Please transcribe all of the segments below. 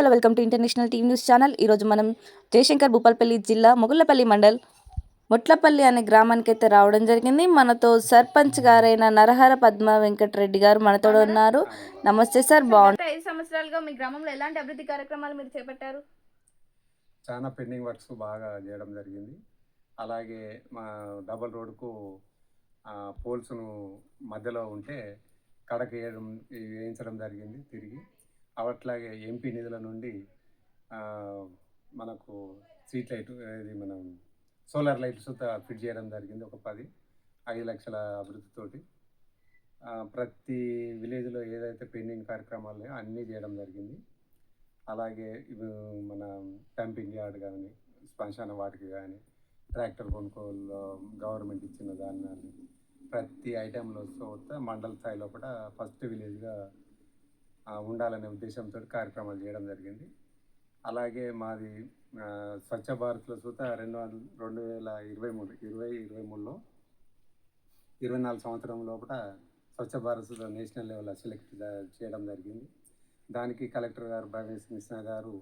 Hello welcome to international TV news channel. ఈరోజు మనం జయశంకర్ భూపాల్పల్లి జిల్లా మొగుళ్ళపల్లి మండల్ మొట్లపల్లి అనే గ్రామానికి అయితే రావడం జరిగింది. మనతో సర్పంచ్ గారైన నరహర పద్మ వెంకటరెడ్డి గారు మనతో ఉన్నారు. నమస్తే సార్ బాగుంది ఐదు సంవత్సరాలుగా మీ గ్రామంలో ఎలాంటి అభివృద్ధి కార్యక్రమాలు మీరు చేపట్టారు? చాలా పెండింగ్ వర్క్స్ బాగా చేయడం జరిగింది. అలాగే మా డబల్ రోడ్కు పోల్స్ను మధ్యలో ఉంటే కడక వేయడం వేయించడం జరిగింది తిరిగి. అవట్లాగే ఎంపీ నిధుల నుండి మనకు స్ట్రీట్ లైట్ ఇది మనం సోలార్ లైట్స్ ఫిట్ చేయడం జరిగింది ఒక పది ఐదు లక్షల అభివృద్ధితోటి. ప్రతి విలేజ్లో ఏదైతే పెండింగ్ కార్యక్రమాలు ఉన్నాయో అన్నీ చేయడం జరిగింది. అలాగే మన డంపింగ్ యార్డ్ కానీ శ్మశాన వాటికి కానీ ట్రాక్టర్ కొనుగోలు గవర్నమెంట్ ఇచ్చిన దాన్ని కానీ ప్రతి ఐటెంలో వస్తే మండల స్థాయిలో కూడా ఫస్ట్ విలేజ్గా ఉండాలనే ఉద్దేశంతో కార్యక్రమాలు చేయడం జరిగింది. అలాగే మాది స్వచ్ఛ భారత్లో చూత రెండు వందల రెండు వేల ఇరవై మూడు ఇరవై ఇరవై మూడులో ఇరవై నాలుగు సంవత్సరం లోపల Swachh Bharat national level select చేయడం జరిగింది. దానికి కలెక్టర్ గారు భవేష్ మిశ్రా గారు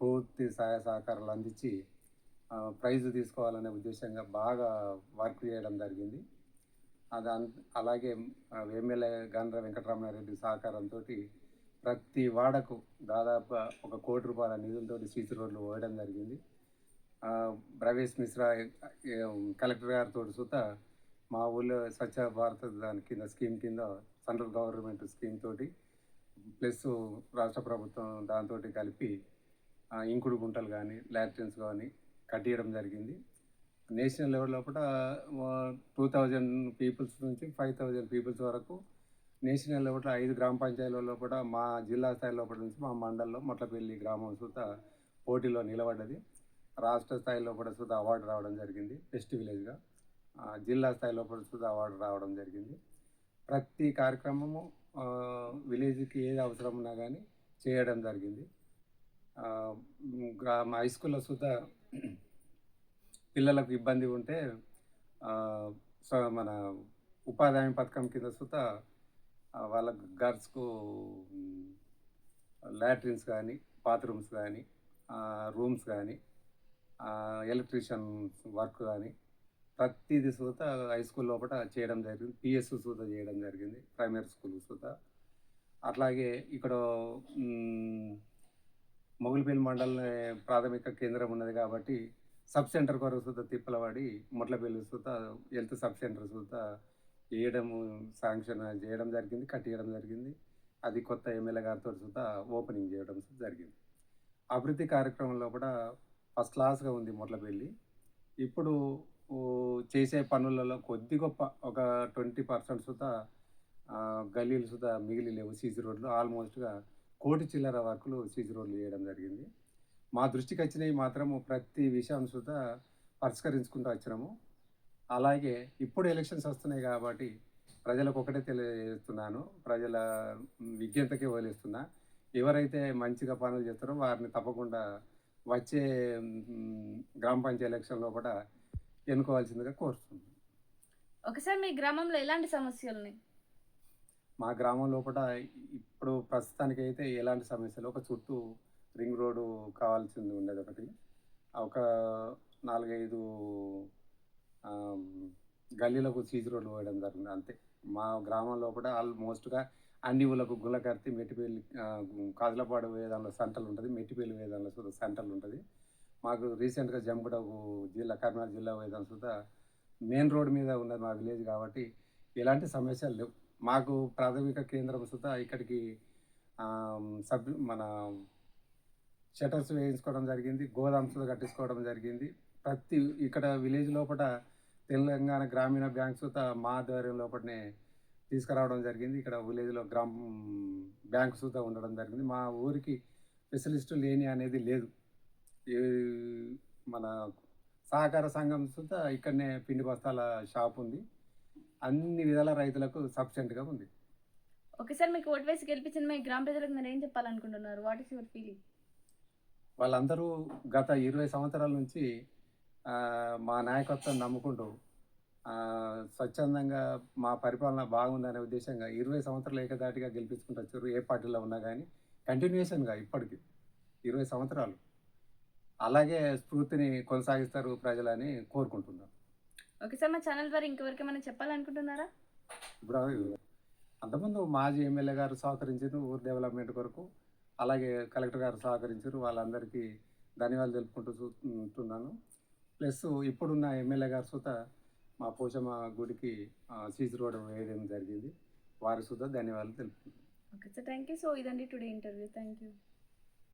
పూర్తి సహాయ సహకారాలు అందించి ప్రైజ్ తీసుకోవాలనే ఉద్దేశంగా బాగా వర్క్ చేయడం జరిగింది. అలాగే ఎమ్మెల్యే గండ్ర వెంకటరమణారెడ్డి సహకారంతో ప్రతి వాడకు దాదాపు ఒక కోటి రూపాయల నిధులతో సీసీ రోడ్లు వేయడం జరిగింది. ప్రవేశ్ మిశ్రా కలెక్టర్ గారితో సుత మా ఊళ్ళో స్వచ్ఛ భారత్ దాని కింద స్కీమ్ కింద సెంట్రల్ గవర్నమెంట్ స్కీమ్ తోటి ప్లస్ రాష్ట్ర ప్రభుత్వం దాంతో కలిపి ఇంకుడు గుంటలు కానీ లాట్రిన్స్ కానీ కట్టియడం జరిగింది. నేషనల్ లెవెల్ లోపల టూ థౌజండ్ పీపుల్స్ నుంచి ఫైవ్ థౌజండ్ పీపుల్స్ వరకు నేషనల్ లెవెల్లో ఐదు గ్రామ పంచాయతీల లోపల మా జిల్లా స్థాయి లోపల నుంచి మా మండలంలో మొట్లపల్లి గ్రామం సుత పోటీలో నిలబడ్డది. రాష్ట్ర స్థాయిలో కూడా సుత అవార్డు రావడం జరిగింది బెస్ట్ విలేజ్గా జిల్లా స్థాయిలో కూడా సుత అవార్డు రావడం జరిగింది. ప్రతి కార్యక్రమము విలేజ్కి ఏది అవసరం ఉన్నా కానీ చేయడం జరిగింది. ఆ, గ్రామ హై స్కూల్లో సుత పిల్లలకు ఇబ్బంది ఉంటే సో మన ఉపాధి హామీ పథకం కింద సుత వాళ్ళ గర్ల్స్కు లాట్రిన్స్ కానీ బాత్రూమ్స్ కానీ రూమ్స్ కానీ ఎలక్ట్రీషియన్ వర్క్ కానీ ప్రతిది సూత హై స్కూల్ లోపల చేయడం జరిగింది. పిఎస్ సూత చేయడం జరిగింది. ప్రైమరీ స్కూల్ సూత. అట్లాగే ఇక్కడ మ్, మండలం ప్రాథమిక కేంద్రం ఉన్నది కాబట్టి సబ్ సెంటర్ కొరకు సుత తిప్పలవాడి మొట్లపల్లి సుత హెల్త్ సబ్ సెంటర్ సుత వేయడము శాంక్షన్ చేయడం జరిగింది కట్టియడం జరిగింది. అది కొత్త ఎమ్మెల్యే గారితో సుత ఓపెనింగ్ చేయడం జరిగింది. అభివృద్ధి కార్యక్రమంలో కూడా ఫస్ట్ క్లాస్గా ఉంది మొట్లపల్లి ఇప్పుడు చేసే పనులలో కొద్ది గొప్ప ఒక ట్వంటీ పర్సెంట్ సుత గల్లీలు సుత మిగిలి లేవు సీజీ రోడ్లు ఆల్మోస్ట్గా కోటి చిల్లర వర్కులు సీజీ రోడ్లు చేయడం జరిగింది. మా దృష్టికి వచ్చినవి మాత్రము ప్రతి విషయం సుత పరిష్కరించుకుంటూ వచ్చినాము. అలాగే ఇప్పుడు ఎలక్షన్స్ వస్తున్నాయి కాబట్టి ప్రజలకు ఒకటే తెలియజేస్తున్నాను. ప్రజల విజ్ఞతకి వదిలేస్తున్నా. ఎవరైతే మంచిగా పనులు చేస్తారో వారిని తప్పకుండా వచ్చే గ్రామ పంచాయతీ ఎలక్షన్లో కూడా ఎన్నుకోవాల్సిందిగా కోరుతున్నాను. ఒకసారి మీ గ్రామంలో ఎలాంటి సమస్యలు ఉన్నాయి? మా గ్రామం లోపల ఇప్పుడు ప్రస్తుతానికి అయితే ఎలాంటి సమస్యలు? ఒక చుట్టూ రింగ్ రోడ్డు కావాల్సింది ఉండేది ఒకటి. ఒక నాలుగైదు గల్లీలకు సీజీ రోడ్లు పోయడం జరిగింది అంతే. మా గ్రామం లోపల ఆల్మోస్ట్గా అన్ని ఊళ్ళకు గుల్లకర్తి మెట్టిపేలి కాజలపాడు వేదాల్లో సెంటర్లు ఉంటుంది మెట్టిపేలి వేదాల్లో సుధా సెంటర్లు ఉంటుంది. మాకు రీసెంట్గా జంపుడకు జిల్లా కర్నూలు జిల్లా వేదాల సుధా మెయిన్ రోడ్ మీద ఉన్నది మా విలేజ్ కాబట్టి ఎలాంటి సమస్యలు లేవు. మాకు ప్రాథమిక కేంద్రం సుతా ఇక్కడికి ఆ, సబ్ మన షటర్స్ వేయించుకోవడం జరిగింది గోదామ్స్ కట్టించుకోవడం జరిగింది. ప్రతి ఇక్కడ విలేజ్ లోపల తెలంగాణ గ్రామీణ బ్యాంక్స్ మా ఆధ్వర్యం లోపలనే తీసుకురావడం జరిగింది. ఇక్కడ విలేజ్లో గ్రామ బ్యాంక్ ఉండడం జరిగింది. మా ఊరికి స్పెషలిస్టు లేని అనేది లేదు. ఈ మన సహకార సంఘం సుత ఇక్కడనే పిండి బస్తాల షాప్ ఉంది. అన్ని విధాల రైతులకు సఫిషియెంట్గా ఉంది. ఒకసారి మీకు ఓటు వేసి గెలిపించిన మీ గ్రామ ప్రజలకు మీరు ఏం చెప్పాలనుకుంటున్నారు? వాట్ ఈస్ యువర్ ఫీలింగ్ వాళ్ళందరూ గత ఇరవై సంవత్సరాల నుంచి మా నాయకత్వం నమ్ముకుంటూ స్వచ్ఛందంగా మా పరిపాలన బాగుందనే ఉద్దేశంగా ఇరవై సంవత్సరాలు ఏకదాటిగా గెలిపించుకుంటూ వచ్చారు. ఏ పార్టీలో ఉన్నా కానీ కంటిన్యూషన్గా ఇప్పటికి ఇరవై సంవత్సరాలు. అలాగే స్ఫూర్తిని కొనసాగిస్తారు ప్రజలని కోరుకుంటున్నాం. ఓకే సార్ మా ఛానల్ ద్వారా ఇంకెవరికి ఏమైనా చెప్పాలనుకుంటున్నారా? ఇప్పుడు అంతకుముందు మాజీ ఎమ్మెల్యే గారు సహకరించారు ఊరు డెవలప్మెంట్ కొరకు. అలాగే కలెక్టర్ గారు సహకరించారు. వాళ్ళందరికీ ధన్యవాదాలు తెలుపుకుంటూ చూస్తున్నాను ప్లస్ ఇప్పుడున్న ఎమ్మెల్యే గారు సుత మా పోషమ్మ గుడికి సీసీ రోడ్ వేయడం జరిగింది. వారి సుత ధన్యవాదాలు తెలుపుకుంటున్నాను. Okay sir. Thank you so ఇదండి టుడే ఇంటర్వ్యూ. Thank you